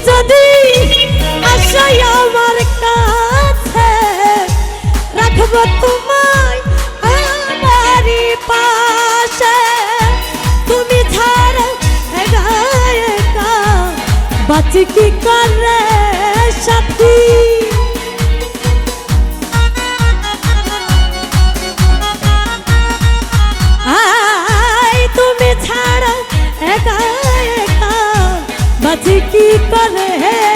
যদি আশাই আমার কাছে রাখব তোমায় আমারই পাশে তুমি ছাড়া বাঁচি কি করে সাথী? কি করে আমি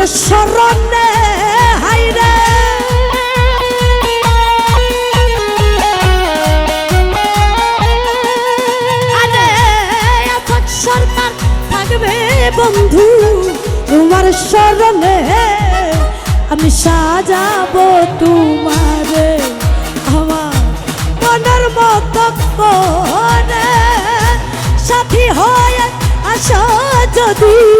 তোমার স্মরণে হাইরে আরে এসক সরকার থাকবে বন্ধু, তোমার স্মরণে আমি সাজাবো তোমারে আমার মনের মতো করে। সাথী হয় আসো যদি।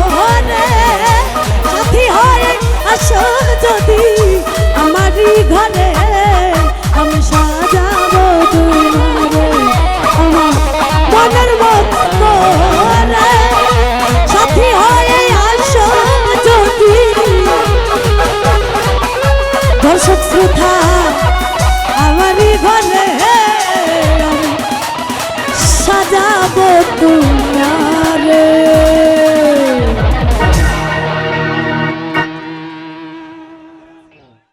শত্রুতা।